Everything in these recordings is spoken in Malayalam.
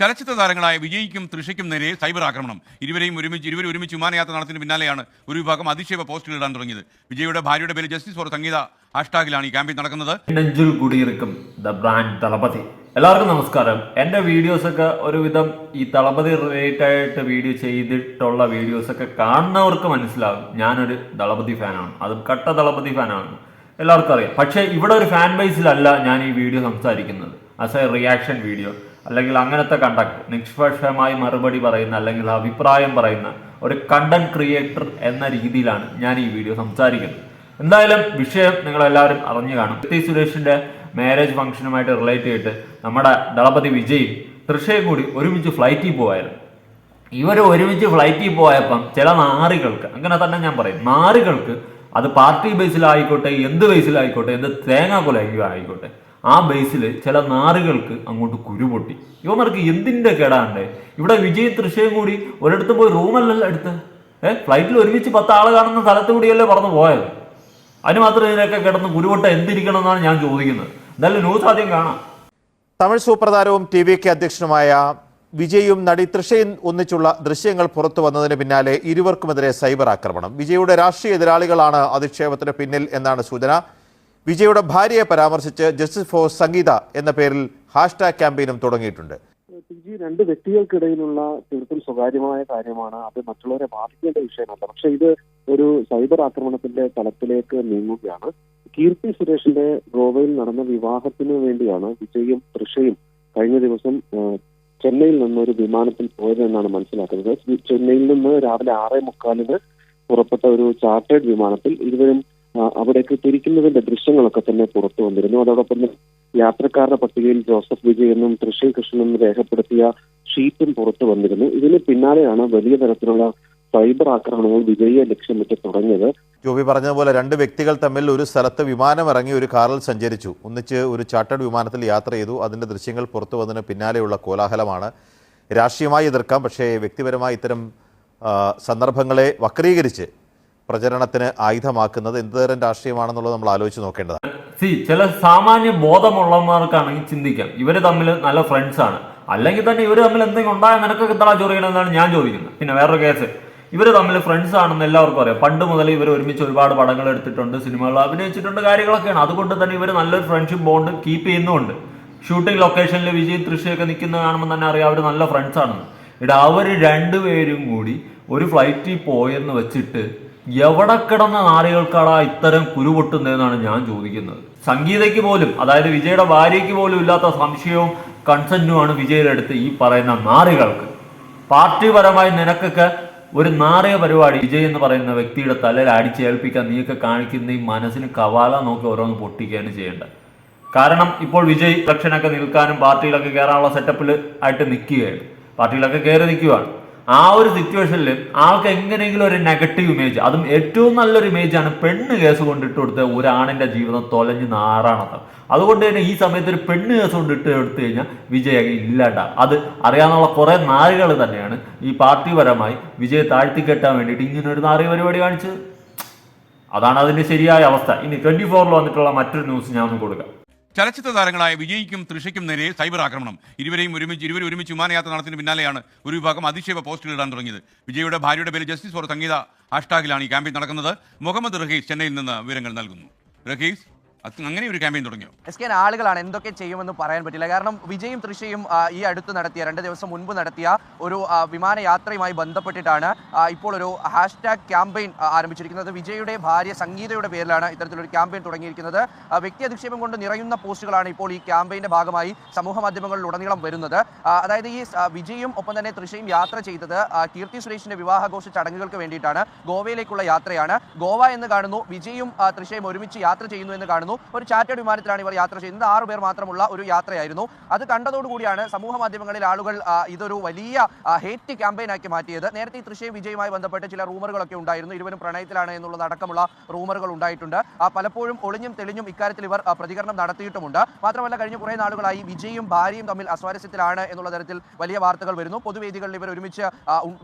ചലച്ചിത്ര താരങ്ങളായ വിജയിക്കും തൃഷയ്ക്കും നേരെ സൈബർ ആക്രമണം. ഇരുവരെയും ഒരുമിച്ച് ഇരുവരും ഒരുമിച്ച് വിമാനയാത്ര നടത്തിന് പിന്നാലെയാണ് ഒരു വിഭാഗം അതിശയവ പോസ്റ്റുകൾ ഇടാൻ തുടങ്ങിയത്. വിജയുടെ ഭാര്യയുടെ പേര് ജസ്റ്റിസ് ഫോർ സംഗീത. ഹാഷ്ടാഗിലാണ് ഈ ക്യാമ്പയിൻ നടക്കുന്നത്. ദ എല്ലാവർക്കും നമസ്കാരം. എന്റെ വീഡിയോസൊക്കെ ഒരുവിധം ഈ തളപതി റിലേറ്റ് ആയിട്ട് വീഡിയോ ചെയ്തിട്ടുള്ള വീഡിയോസൊക്കെ കാണുന്നവർക്ക് മനസ്സിലാകും ഞാനൊരു ദളപതി ഫാനാണ്. അതും കട്ട ദളപതി ഫാനാണ്. എല്ലാവർക്കും അറിയാം. പക്ഷേ ഇവിടെ ഒരു ഫാൻ ബേസിലല്ല ഞാൻ ഈ വീഡിയോ സംസാരിക്കുന്നത്. ആസ് എ റിയാക്ഷൻ വീഡിയോ അല്ലെങ്കിൽ അങ്ങനത്തെ കണ്ടക്ട് നിഷ്പക്ഷമായി മറുപടി പറയുന്ന അല്ലെങ്കിൽ അഭിപ്രായം പറയുന്ന ഒരു കണ്ടന്റ് ക്രിയേറ്റർ എന്ന രീതിയിലാണ് ഞാൻ ഈ വീഡിയോ സംസാരിക്കുന്നത്. എന്തായാലും വിഷയം നിങ്ങൾ എല്ലാവരും അറിഞ്ഞു കാണും. കീർത്തി സുരേഷിന്റെ മാരേജ് ഫംഗ്ഷനുമായിട്ട് റിലേറ്റ് ചെയ്തിട്ട് നമ്മുടെ ദളപതി വിജയും തൃശയും കൂടി ഒരുമിച്ച് ഫ്ലൈറ്റിൽ പോയായിരുന്നു. ഇവർ ഒരുമിച്ച് ഫ്ലൈറ്റിൽ പോയപ്പം ചില നാറികൾക്ക് അങ്ങനെ തന്നെ ഞാൻ പറയും നാറികൾക്ക് അത് പാർട്ടി ബേസിലായിക്കോട്ടെ എന്ത് ബേസിലായിക്കോട്ടെ എന്ത് തേങ്ങാക്കൊലയ്യോ ആയിക്കോട്ടെ. ആ ബേസിൽ ചില നാറുകൾക്ക് അങ്ങോട്ട് കുരുപൊട്ടി. ഇവന്മാർക്ക് എന്തിന്റെ കേടാണ്ട്? ഇവിടെ വിജയ് തൃശയും കൂടി ഒരിടത്ത് പോയി റൂമല്ലല്ലോ എടുത്ത് ഏഹ് ഫ്ലൈറ്റിൽ ഒരുമിച്ച് പത്ത് ആൾ കാണുന്ന സ്ഥലത്ത് കൂടിയല്ലേ പറന്ന് പോയത്. അതിന് മാത്രം ഇതിനൊക്കെ കിടന്ന് കുരുവട്ട എന്തിരിക്കണം എന്നാണ് ഞാൻ ചോദിക്കുന്നത്. എന്തായാലും ന്യൂസ് ആദ്യം കാണാം. Tamil super T V K അധ്യക്ഷനുമായ വിജയും നടി തൃഷയും ഒന്നിച്ചുള്ള ദൃശ്യങ്ങൾ പുറത്തു വന്നതിന് പിന്നാലെ ഇരുവർക്കുമെതിരെ സൈബർ ആക്രമണം. വിജയുടെ രാഷ്ട്രീയ എതിരാളികളാണ് അധിക്ഷേപത്തിന് പിന്നിൽ എന്നാണ് സൂചന. വിജയുടെ ഭാര്യയെ പരാമർശിച്ച് ജസ്റ്റിസ് ഫോർ സംഗീത എന്ന പേരിൽ ഹാഷ്ടാഗ് ക്യാമ്പയിനും തുടങ്ങിയിട്ടുണ്ട്. ജി രണ്ട് വ്യക്തികൾക്കിടയിലുള്ള തീർത്തും സ്വകാര്യമായ കാര്യമാണ്. അത് മറ്റുള്ളവരെ ബാധിക്കേണ്ട വിഷയമല്ല. പക്ഷെ ഇത് ഒരു സൈബർ ആക്രമണത്തിന്റെ തലത്തിലേക്ക് നീങ്ങുകയാണ്. കീർത്തി സുരേഷിന്റെ ഗോവയിൽ നടന്ന വിവാഹത്തിന് വേണ്ടിയാണ് വിജയും തൃഷയും കഴിഞ്ഞ ദിവസം ചെന്നൈയിൽ നിന്ന് ഒരു വിമാനത്തിൽ പോയതെന്നാണ് മനസ്സിലാക്കുന്നത്. ചെന്നൈയിൽ നിന്ന് രാവിലെ ആറേ മുക്കാലിന് പുറപ്പെട്ട ഒരു ചാർട്ടേഡ് വിമാനത്തിൽ ഇരുവരും അവിടേക്ക് തിരിക്കുന്നതിന്റെ ദൃശ്യങ്ങളൊക്കെ തന്നെ പുറത്തു വന്നിരുന്നു. അതോടൊപ്പം യാത്രക്കാരുടെ പട്ടികയിൽ ജോസഫ് വിജയ് എന്നും തൃശ്ശൂർ കൃഷ്ണനും രേഖപ്പെടുത്തിയ ഷീറ്റും പുറത്തു വന്നിരുന്നു. ഇതിന് പിന്നാലെയാണ് വലിയ തരത്തിലുള്ള സൈബർ ആക്രമണങ്ങൾ വിജയിയെ ലക്ഷ്യമിട്ട് തുടങ്ങിയത്. ജോബി പറഞ്ഞതുപോലെ രണ്ട് വ്യക്തികൾ തമ്മിൽ ഒരു സ്ഥലത്ത് വിമാനം ഇറങ്ങി ഒരു കാറിൽ സഞ്ചരിച്ചു. ഒന്നിച്ച് ഒരു ചാർട്ടേഡ് വിമാനത്തിൽ യാത്ര ചെയ്തു. അതിന്റെ ദൃശ്യങ്ങൾ പുറത്തു വന്നതിന് പിന്നാലെയുള്ള കോലാഹലമാണ് രാഷ്ട്രീയമായി എതിർക്കാം. പക്ഷേ വ്യക്തിപരമായി ഇത്തരം സന്ദർഭങ്ങളെ വക്രീകരിച്ച് പ്രചരണത്തിന് ആയുധമാക്കുന്നത് എന്തുതരം രാഷ്ട്രീയമാണെന്നുള്ളത് നമ്മൾ ആലോചിച്ച് നോക്കേണ്ടതാണ്. സി ചില സാമാന്യ ബോധമുള്ളവന്മാർക്കാണെങ്കിൽ ചിന്തിക്കാം. ഇവർ തമ്മിൽ നല്ല ഫ്രണ്ട്സ് ആണ്. അല്ലെങ്കിൽ തന്നെ ഇവർ തമ്മിൽ എന്തെങ്കിലും ഉണ്ടായ നിനക്കൊക്കെ ഇത്ര ചോദിക്കണമെന്നാണ് ഞാൻ ചോദിക്കുന്നത്. പിന്നെ വേറൊരു കേസ് ഇവർ തമ്മിൽ ഫ്രണ്ട്സ് ആണെന്ന് എല്ലാവർക്കും അറിയാം. പണ്ട് മുതൽ ഇവർ ഒരുമിച്ച് ഒരുപാട് പടങ്ങൾ എടുത്തിട്ടുണ്ട് സിനിമകൾ അഭിനയിച്ചിട്ടുണ്ട് കാര്യങ്ങളൊക്കെയാണ്. അതുകൊണ്ട് തന്നെ ഇവർ നല്ലൊരു ഫ്രണ്ട്ഷിപ്പ് ബോണ്ട് കീപ്പ് ചെയ്യുന്നുമുണ്ട് ഷൂട്ടിംഗ് ലൊക്കേഷനിൽ വിജയ് തൃശ്ശയൊക്കെ നിൽക്കുന്ന കാണുമ്പോൾ തന്നെ അറിയാം അവർ നല്ല ഫ്രണ്ട്സ് ആണെന്ന്. ഇവിടെ അവർ രണ്ടുപേരും കൂടി ഒരു ഫ്ലൈറ്റിൽ പോയെന്ന് വെച്ചിട്ട് എവിടെ കിടന്ന നാറികൾക്കാടാ ഇത്തരം കുരുപൊട്ടുന്നതെന്നാണ് ഞാൻ ചോദിക്കുന്നത്. സംഗീതയ്ക്ക് പോലും അതായത് വിജയുടെ ഭാര്യയ്ക്ക് പോലും ഇല്ലാത്ത സംശയവും കൺസെന്റുമാണ് വിജയിലെടുത്ത് ഈ പറയുന്ന നാറികൾക്ക്. പാർട്ടിപരമായി നിനക്കൊക്കെ ഒരു നാറിയ പരിപാടി വിജയ് എന്ന് പറയുന്ന വ്യക്തിയുടെ തലയിൽ അടിച്ചേൽപ്പിക്കാൻ നീയൊക്കെ കാണിക്കുന്ന ഈ മനസ്സിന് കവാല നോക്കി ഓരോന്ന് പൊട്ടിക്കുകയാണ് ചെയ്യേണ്ടത്. കാരണം ഇപ്പോൾ വിജയ് ഇലക്ഷനൊക്കെ നിൽക്കാനും പാർട്ടിയിലൊക്കെ കയറാനുള്ള സെറ്റപ്പിൽ ആയിട്ട് നിൽക്കുകയാണ്. പാർട്ടിയിലൊക്കെ കയറി നിൽക്കുകയാണ് ആ ഒരു സിറ്റുവേഷനിൽ ആൾക്ക് എങ്ങനെയെങ്കിലും ഒരു നെഗറ്റീവ് ഇമേജ് അതും ഏറ്റവും നല്ലൊരു ഇമേജാണ് പെണ്ണ് കേസ് കൊണ്ടിട്ട് കൊടുത്ത ഒരാണിന്റെ ജീവിതം തൊലഞ്ഞ് നാറാണത്. അതുകൊണ്ട് തന്നെ ഈ സമയത്ത് ഒരു പെണ്ണ് കേസ് കൊണ്ടിട്ട് എടുത്തു കഴിഞ്ഞാൽ വിജയ ഇല്ലാണ്ട. അത് അറിയാനുള്ള കുറെ നാറുകൾ തന്നെയാണ് ഈ പാർട്ടിപരമായി താഴ്ത്തി താഴ്ത്തിക്കെട്ടാൻ വേണ്ടിയിട്ട് ഇങ്ങനെ ഒരു നാറിയ പരിപാടി കാണിച്ചത്. അതാണ് അതിന്റെ ശരിയായ അവസ്ഥ. ഇനി ട്വന്റി ഫോറിൽ വന്നിട്ടുള്ള മറ്റൊരു ന്യൂസ് ഞാൻ ഒന്ന് കൊടുക്കാം. ചലച്ചിത്ര താരങ്ങളായ വിജയിക്കും തൃഷയ്ക്കും നേരെ സൈബർ ആക്രമണം. ഇരുവരെയും ഒരുമിച്ച് ഇരുവരും ഒരുമിച്ച് വിമാനയാത്ര നടത്തിന് പിന്നാലെയാണ് ഒരു വിഭാഗം അതിശയ പോസ്റ്റുകൾ ഇടാൻ തുടങ്ങിയത്. വിജയുടെ ഭാര്യയുടെ പേര് ജസ്റ്റിസ് ഫോർ സംഗീത. ഹാഷ്ടാഗിലാണ് ഈ ക്യാമ്പയിൻ നടക്കുന്നത്. മുഹമ്മദ് റഹീസ് ചെന്നൈയിൽ നിന്ന് വിവരങ്ങൾ നൽകുന്നു. റഹീസ്? അങ്ങനെ ഒരു ക്യാമ്പയിൻ തുടങ്ങിയോ? എസ് കെ ആളുകളാണ് എന്തൊക്കെ ചെയ്യുമെന്ന് പറയാൻ പറ്റില്ല. കാരണം വിജയും തൃശയും ഈ അടുത്ത് നടത്തിയ രണ്ട് ദിവസം മുൻപ് നടത്തിയ ഒരു വിമാനയാത്രയുമായി ബന്ധപ്പെട്ടിട്ടാണ് ഇപ്പോൾ ഒരു ഹാഷ്ടാഗ് ക്യാമ്പയിൻ ആരംഭിച്ചിരിക്കുന്നത്. വിജയുടെ ഭാര്യ സംഗീതയുടെ പേരിലാണ് ഇത്തരത്തിലൊരു ക്യാമ്പയിൻ തുടങ്ങിയിരിക്കുന്നത്. വ്യക്തി അധിക്ഷേപം കൊണ്ട് നിറയുന്ന പോസ്റ്റുകളാണ് ഇപ്പോൾ ഈ ക്യാമ്പയിന്റെ ഭാഗമായി സമൂഹ മാധ്യമങ്ങളിൽ ഉടനീളം വരുന്നത് അതായത് ഈ വിജയും ഒപ്പം തന്നെ തൃശയും യാത്ര ചെയ്തത് കീർത്തി സുരേഷിന്റെ വിവാഹഘോഷ ചടങ്ങുകൾക്ക് വേണ്ടിയിട്ടാണ് ഗോവയിലേക്കുള്ള യാത്രയാണ്. ഗോവ എന്ന് കാണുന്നു വിജയും തൃശയും ഒരുമിച്ച് യാത്ര ചെയ്യുന്നു എന്ന് കാണുന്നു. ഒരു ചാറ്റേഡ് വിമാനത്തിലാണ് ഇവർ യാത്ര ചെയ്യുന്നത്. ആറു പേർ മാത്രമുള്ള ഒരു യാത്രയായിരുന്നു. അത് കണ്ടതോടുകൂടിയാണ് സമൂഹ മാധ്യമങ്ങളിൽ ആളുകൾ ഇതൊരു വലിയ ഹേറ്റ് ക്യാമ്പയിൻ ആക്കി മാറ്റിയത്. നേരത്തെ ഈ തൃശ്ശൂർ വിജയുമായി ബന്ധപ്പെട്ട് ചില റൂമറുകളൊക്കെ ഉണ്ടായിരുന്നു. ഇരുവരും പ്രണയത്തിലാണ് എന്നുള്ളത് അടക്കമുള്ള റൂമറുകൾ ഉണ്ടായിട്ടുണ്ട്. പലപ്പോഴും ഒളിഞ്ഞും തെളിഞ്ഞും ഇക്കാര്യത്തിൽ ഇവർ പ്രതികരണം നടത്തിയിട്ടുമുണ്ട്. മാത്രമല്ല കഴിഞ്ഞ കുറേ നാളുകളായി വിജയും ഭാര്യയും തമ്മിൽ അസ്വാരസ്യത്തിലാണ് എന്നുള്ള തരത്തിൽ വലിയ വാർത്തകൾ വരുന്നു. പൊതുവേദികളിൽ ഇവർ ഒരുമിച്ച്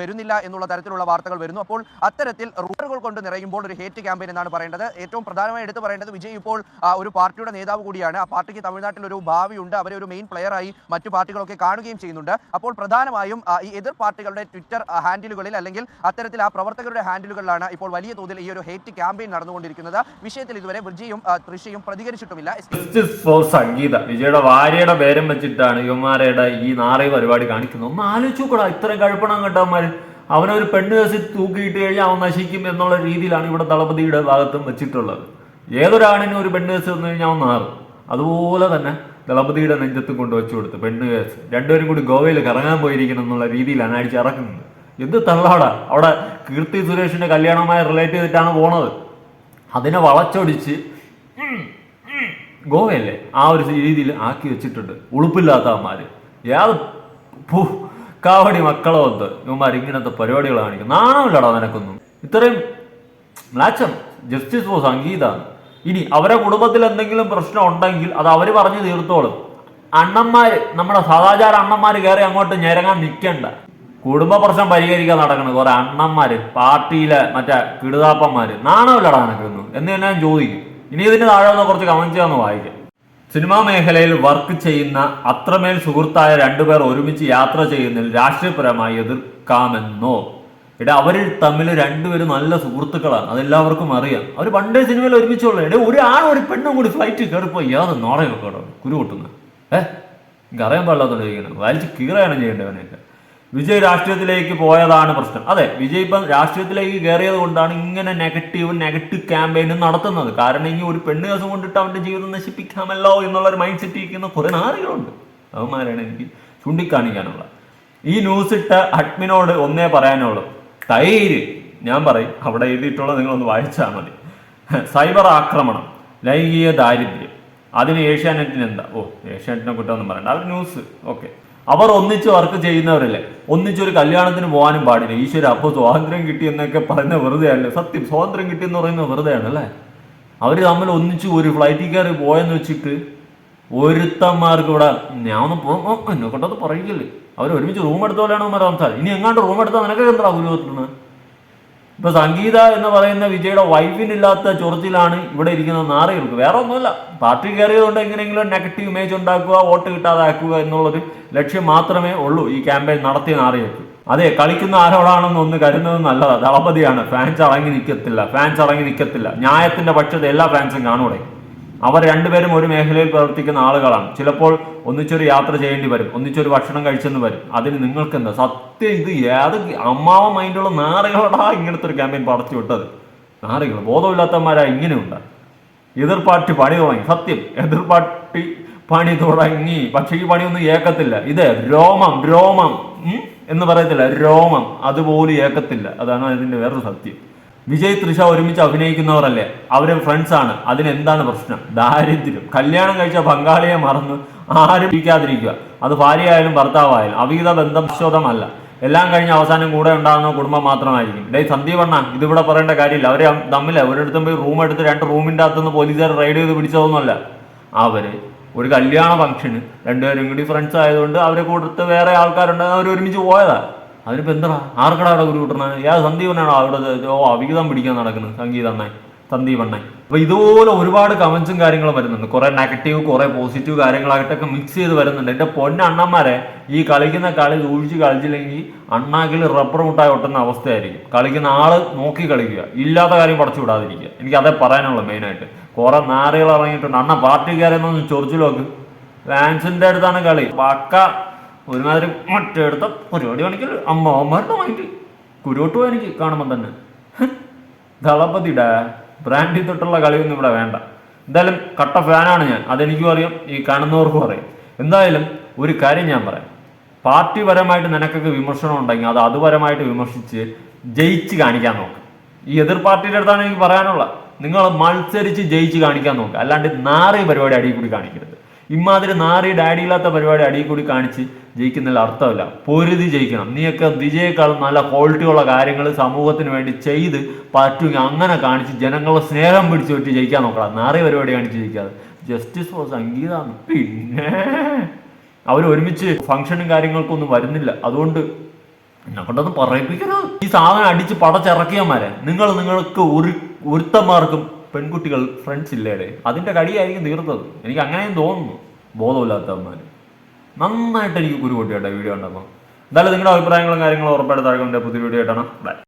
വരുന്നില്ല എന്നുള്ള തരത്തിലുള്ള വാർത്തകൾ വരുന്നു. അപ്പോൾ അത്തരത്തിൽ റൂമറുകൾ കൊണ്ട് നിറയുമ്പോൾ ഒരു ഹേറ്റ് ക്യാമ്പയിൻ എന്നാണ് പറയേണ്ടത്. ഏറ്റവും പ്രധാനമായി എടുത്തു പറയേണ്ടത് വിജയ് ഇപ്പോൾ ഒരു പാർട്ടിയുടെ നേതാവ് കൂടിയാണ്. ആ പാർട്ടിക്ക് തമിഴ്നാട്ടിൽ ഒരു ഭാവിയുണ്ട് അവരെ ഒരു മെയിൻ പ്ലെയറായി മറ്റു പാർട്ടികളൊക്കെ കാണുകയും ചെയ്യുന്നുണ്ട്. അപ്പോൾ പ്രധാനമായും ഈ എതിർ പാർട്ടികളുടെ ട്വിറ്റർ ഹാൻഡിലുകളിൽ അല്ലെങ്കിൽ അത്തരത്തിൽ ആ പ്രവർത്തകരുടെ ഹാൻഡിലുകളിലാണ് ഇപ്പോൾ വലിയ തോതിൽ ഈ ഒരു ഹേറ്റ് ക്യാമ്പയിൻ നടന്നുകൊണ്ടിരിക്കുന്നത്. വിഷയത്തിൽ ഇതുവരെ വിജയും തൃശയും പ്രതികരിച്ചിട്ടുമില്ല. സംഗീത വിജയുടെ ഭാര്യയുടെ പേരും വെച്ചിട്ടാണ് യുവമാരയുടെ ഈ നാറേ പരിപാടി കാണിക്കുന്നത്. ഒന്ന് ആലോചിച്ചു കൂടാ ഇത്രയും കഴുപ്പണം കണ്ടവന്മാർ അവനൊരു പെണ്ണ് കേസിൽ തൂക്കിയിട്ട് കഴിഞ്ഞാൽ അവൻ നശിക്കും എന്നുള്ള രീതിയിലാണ് ഇവിടെ ദളപതിയുടെ ഭാഗത്തും വെച്ചിട്ടുള്ളത്. ഏതൊരാണിനും ഒരു പെണ്ണ് കേസ് വന്നു കഴിഞ്ഞാൽ ഒന്ന് മാറും അതുപോലെ തന്നെ ദളപതിയുടെ നെഞ്ചത്തും കൊണ്ട് വെച്ചു കൊടുത്ത് പെണ്ണ് കേസ്. രണ്ടുപേരും കൂടി ഗോവയിൽ കറങ്ങാൻ പോയിരിക്കണം എന്നുള്ള രീതിയിലാണ് അടിച്ച് ഇറക്കുന്നത്. എന്ത് തള്ളാടാ. അവിടെ കീർത്തി സുരേഷിന്റെ കല്യാണവുമായി റിലേറ്റ് ചെയ്തിട്ടാണ് പോണത്. അതിനെ വളച്ചൊടിച്ച് ഗോവയല്ലേ? ആ ഒരു രീതിയിൽ ആക്കി വെച്ചിട്ടുണ്ട്. ഉളുപ്പില്ലാത്തമാര് ഏത് കാവടി മക്കളോ എന്ത്? ഇവന്മാർ ഇങ്ങനത്തെ പരിപാടികൾ കാണിക്കും നാണമില്ലടാ നിനക്കൊന്നും. ഇത്രയും മ്ലാച്ചം. Justice for സംഗീതാണ്. ഇനി അവരെ കുടുംബത്തിൽ എന്തെങ്കിലും പ്രശ്നം ഉണ്ടെങ്കിൽ അത് അവർ പറഞ്ഞു തീർത്തോളും. അണ്ണന്മാർ നമ്മുടെ സദാചാര അണ്ണന്മാർ കയറി അങ്ങോട്ട് ഞെരങ്ങാൻ നിൽക്കണ്ട കുടുംബ പ്രശ്നം പരിഹരിക്കാൻ നടക്കണം കുറെ അണ്ണന്മാർ പാർട്ടിയിലെ മറ്റേ കിടുതാപ്പന്മാർ നാണമില്ലടാ നടക്കുന്നു എന്ന് ഞാൻ ചോദിക്കും. ഇനി ഇതിന് താഴെ ഒന്ന് കുറച്ച് കമന്റ് ചെയ്യാമെന്ന് വായിക്കാം. സിനിമാ മേഖലയിൽ വർക്ക് ചെയ്യുന്ന അത്രമേൽ സുഹൃത്തായ രണ്ടുപേർ ഒരുമിച്ച് യാത്ര ചെയ്യുന്നതിൽ രാഷ്ട്രീയപരമായി എതിർക്കാമെന്നോ എടാ അവർ തമ്മിൽ രണ്ടുപേരും നല്ല സുഹൃത്തുക്കളാണ്. അതെല്ലാവർക്കും അറിയാം. അവർ പണ്ടേ സിനിമയിൽ ഒരുമിച്ചുള്ള എടേ ഒരു ആണും ഒരു പെണ്ണും കൂടി ഫ്ലൈറ്റ് കയറിപ്പോ ഏത് നോടയൊക്കെ കേട്ടോ. കുരു കൊട്ടുന്ന ഏഹ് എനിക്ക് അറിയാൻ പാടില്ലാത്തോണ്ട് വലിച്ച് കീറയാണ് ചെയ്യേണ്ടവനൊക്കെ വിജയ് രാഷ്ട്രീയത്തിലേക്ക് പോയതാണ് പ്രശ്നം. അതെ വിജയ് ഇപ്പം രാഷ്ട്രീയത്തിലേക്ക് കയറിയത് കൊണ്ടാണ് ഇങ്ങനെ നെഗറ്റീവ് നെഗറ്റീവ് ക്യാമ്പയിനും നടത്തുന്നത്. കാരണം ഇനി ഒരു പെണ്ണ് കേസം കൊണ്ടിട്ട് അവന്റെ ജീവിതം നശിപ്പിക്കാമല്ലോ എന്നുള്ള ഒരു മൈൻഡ് സെറ്റ് ഇരിക്കുന്ന കുറെ നാറികളുണ്ട്. അവന്മാരാണ് എനിക്ക് ചൂണ്ടിക്കാണിക്കാനുള്ള. ഈ ന്യൂസ് ഇട്ട അഡ്മിനോട് ഒന്നേ പറയാനുള്ളൂ. തൈര് ഞാൻ പറയും അവിടെ എഴുതിയിട്ടുള്ള നിങ്ങളൊന്ന് വായിച്ചാൽ മതി. സൈബർ ആക്രമണം ലൈംഗിക ദാരിദ്ര്യം. അതിന് ഏഷ്യാനെറ്റിന് എന്താ? ഓ ഏഷ്യാനെറ്റിനെ കുറ്റമൊന്നും പറയണ്ട. അവർ ന്യൂസ് ഓക്കെ അവർ ഒന്നിച്ച് വർക്ക് ചെയ്യുന്നവരല്ലേ? ഒന്നിച്ചൊരു കല്യാണത്തിന് പോകാനും പാടില്ല. ഈശ്വര അപ്പോൾ സ്വാതന്ത്ര്യം കിട്ടി എന്നൊക്കെ പറയുന്ന വെറുതെ അല്ലേ സത്യം സ്വാതന്ത്ര്യം കിട്ടി എന്ന് പറയുന്നത് വെറുതെയാണ് അല്ലേ അവർ തമ്മിൽ ഒന്നിച്ച് ഒരു ഫ്ലൈറ്റിൽ കയറി പോയെന്ന് വെച്ചിട്ട് ഒരുത്തന്മാർക്ക് ഇവിടെ ഞാൻ ഒന്ന് എന്നെ കൊണ്ടത് പറയില്ലേ? അവർ ഒരുമിച്ച് റൂം എടുത്ത പോലെയാണ് സംസാരം. ഇനി എങ്ങാണ്ട് റൂം എടുത്താൽ നിനക്ക് എന്താ കിട്ടുന്നത് ഇപ്പൊ സംഗീത എന്ന് പറയുന്ന വിജയുടെ വൈഫിനില്ലാത്ത ചൊറിച്ചിലാണ് ഇവിടെ ഇരിക്കുന്ന നാറികൾക്ക് വേറെ ഒന്നുമില്ല. പാർട്ടി കയറിയതുകൊണ്ട് എങ്ങനെയെങ്കിലും നെഗറ്റീവ് ഇമേജ് ഉണ്ടാക്കുക വോട്ട് കിട്ടാതാക്കുക എന്നുള്ളൊരു ലക്ഷ്യം മാത്രമേ ഉള്ളൂ ഈ ക്യാമ്പയിൻ നടത്തിയ നാറികൾക്ക് അതെ കളിക്കുന്ന ആരോടാണെന്ന് ഒന്ന് കരുതുന്നത് നല്ലതാണ് ദളപതിയാണ്. ഫാൻസ് അടങ്ങി നിൽക്കത്തില്ല ഫാൻസ് അടങ്ങി നിൽക്കത്തില്ല ന്യായത്തിന്റെ പക്ഷത്തെ എല്ലാ ഫാൻസും കാണൂടെ അവർ രണ്ടുപേരും ഒരു മേഖലയിൽ പ്രവർത്തിക്കുന്ന ആളുകളാണ്. ചിലപ്പോൾ ഒന്നിച്ചൊരു യാത്ര ചെയ്യേണ്ടി വരും ഒന്നിച്ചൊരു ഭക്ഷണം കഴിച്ചെന്ന് വരും. അതിന് നിങ്ങൾക്ക് എന്താ സത്യം ഇത് ഏത് അമ്മാവ മൈൻഡുള്ള നാറികളോടാ ഇങ്ങനത്തെ ഒരു ക്യാമ്പയിൻ പടച്ചു വിട്ടത്. നാറികൾ ബോധമില്ലാത്തമാരാ ഇങ്ങനെയുണ്ട്. എതിർപാർട്ടി പണി തുടങ്ങി സത്യം. എതിർപാർട്ടി പണി തുടങ്ങി. പക്ഷെ ഈ പണിയൊന്നും ഏക്കത്തില്ല. ഇത് രോമം രോമം എന്ന് പറയത്തില്ല രോമം. അതുപോലും ഏക്കത്തില്ല. അതാണ് അതിന്റെ വേറൊരു സത്യം. വിജയ് തൃഷ ഒരുമിച്ച് അഭിനയിക്കുന്നവരല്ലേ? അവർ ഫ്രണ്ട്സ് ആണ്. അതിനെന്താണ് പ്രശ്നം? ദാരിദ്ര്യം. കല്യാണം കഴിച്ച പങ്കാളിയെ മറന്ന് ആരും ഇരിക്കാതിരിക്കുക അത് ഭാര്യയായാലും ഭർത്താവായാലും. അവിഹിത ബന്ധം ശോധമല്ല എല്ലാം കഴിഞ്ഞ അവസാനം കൂടെ ഉണ്ടാകുന്ന കുടുംബം മാത്രമായിരിക്കും. ഡേ സന്ദീപണ്ണ ഇതിവിടെ പറയേണ്ട കാര്യമില്ല. അവർ തമ്മിൽ ഒരിടത്തും പോയി റൂം എടുത്ത് രണ്ട് റൂമിന്റെ അകത്തുനിന്ന് പോലീസുകാർ റൈഡ് ചെയ്ത് പിടിച്ചതൊന്നുമല്ല. അവർ ഒരു കല്യാണ ഫംഗ്ഷന് രണ്ടുപേരും കൂടി ഫ്രണ്ട്സ് ആയതുകൊണ്ട് അവരെ കൂട്ടത്ത് വേറെ ആൾക്കാരുണ്ട്. അവർ ഒരുമിച്ച് പോയതാ. അതിനിപ്പോ എന്താ ആർക്കടാ അവിടെ ഗുരു ഏത് സന്ദീപനാണോ അവിടെ ഓ അവിഹിതം പിടിക്കാൻ നടക്കുന്നത് സംഗീതണ്ണായി സന്ദീപണ്ണായി അപ്പൊ ഇതുപോലെ ഒരുപാട് കമന്റ്സും കാര്യങ്ങളും വരുന്നുണ്ട്. കുറേ നെഗറ്റീവ് കുറേ പോസിറ്റീവ് കാര്യങ്ങളായിട്ടൊക്കെ മിക്സ് ചെയ്ത് വരുന്നുണ്ട്. എന്റെ പൊന്ന അണ്ണന്മാരെ ഈ കളിക്കുന്ന കളി ഒഴിച്ച് കളിച്ചില്ലെങ്കിൽ അണ്ണാക്കിൽ റബ്ബർ മുട്ടായി ഒട്ടുന്ന അവസ്ഥയായിരിക്കും. കളിക്കുന്ന ആൾ നോക്കി കളിക്കുക. ഇല്ലാത്ത കാര്യം പടച്ചു വിടാതിരിക്കുക. എനിക്ക് അതേ പറയാനുള്ളൂ മെയിനായിട്ട് കുറേ നാറുകൾ ഇറങ്ങിയിട്ടുണ്ട്. അണ്ണ പാർട്ടിക്കാരെന്നൊന്ന് ചൊറിച്ചു നോക്ക്. ഫാൻസിന്റെ അടുത്താണ് കളി. പക്ക ഒരുമാതിരി മറ്റെടുത്ത പരിപാടി വേണമെങ്കിൽ അമ്മമാരുടെ മൈൻഡ് കുരുവട്ടു എനിക്ക് കാണുമ്പോൾ തന്നെ. ദളപതിയുടെ ബ്രാൻഡിൽ തൊട്ടുള്ള കളിയൊന്നും ഇവിടെ വേണ്ട. എന്തായാലും കട്ട ഫാനാണ് ഞാൻ. അതെനിക്കും അറിയാം. ഈ കാണുന്നവർക്കും അറിയാം. എന്തായാലും ഒരു കാര്യം ഞാൻ പറയാം. പാർട്ടി പരമായിട്ട് നിനക്കൊക്കെ വിമർശനം ഉണ്ടെങ്കിൽ അത് അതുപരമായിട്ട് വിമർശിച്ച് ജയിച്ച് കാണിക്കാൻ നോക്ക്. ഈ എതിർ പാർട്ടിയുടെ അടുത്താണ് എനിക്ക് പറയാനുള്ള നിങ്ങൾ മത്സരിച്ച് ജയിച്ച് കാണിക്കാൻ നോക്കുക അല്ലാണ്ട് നാറി പരിപാടി അടിയിൽ കൂടി കാണിക്കരുത്. ഇമാതിരി നാറി ഡാഡി ഇല്ലാത്ത പരിപാടി അടിയിൽ കൂടി കാണിച്ച് ജയിക്കുന്നതിൽ അർത്ഥമില്ല. പൊരുതി ജയിക്കണം. നീയൊക്കെ വിജയേക്കാളും നല്ല ക്വാളിറ്റിയുള്ള കാര്യങ്ങൾ സമൂഹത്തിന് വേണ്ടി ചെയ്ത് പറ്റുമെങ്കിൽ അങ്ങനെ കാണിച്ച് ജനങ്ങളെ സ്നേഹം പിടിച്ചു പറ്റി ജയിക്കാൻ നോക്കണം. നാറി പരിപാടി കാണിച്ച് ജയിക്കാതെ. ജസ്റ്റിസ് ഫോർ സംഗീതമാണ് പിന്നെ അവർ ഒരുമിച്ച് ഫംഗ്ഷനും കാര്യങ്ങൾക്കൊന്നും വരുന്നില്ല. അതുകൊണ്ട് എന്നെ കൊണ്ടൊന്നും പറയിപ്പിക്കരുത്. ഈ സാധനം അടിച്ച് പടച്ചിറക്കിയമാരെ നിങ്ങൾ നിങ്ങൾക്ക് ഒരു ഒരുത്തന്മാർക്കും പെൺകുട്ടികൾ ഫ്രണ്ട്സ് ഇല്ലേടെ? അതിന്റെ കടിയായിരിക്കും തീർത്തത്. എനിക്ക് അങ്ങനെയും തോന്നുന്നു. ബോധമില്ലാത്തവന്മാർ നന്നായിട്ട് എനിക്ക് കുരു വീഡിയോ ഉണ്ടപ്പോൾ എന്തായാലും നിങ്ങളുടെ അഭിപ്രായങ്ങളും കാര്യങ്ങളും ഉറപ്പായിട്ട് താഴെ പുതിയ വീഡിയോ ആയിട്ടാണ്. ബൈ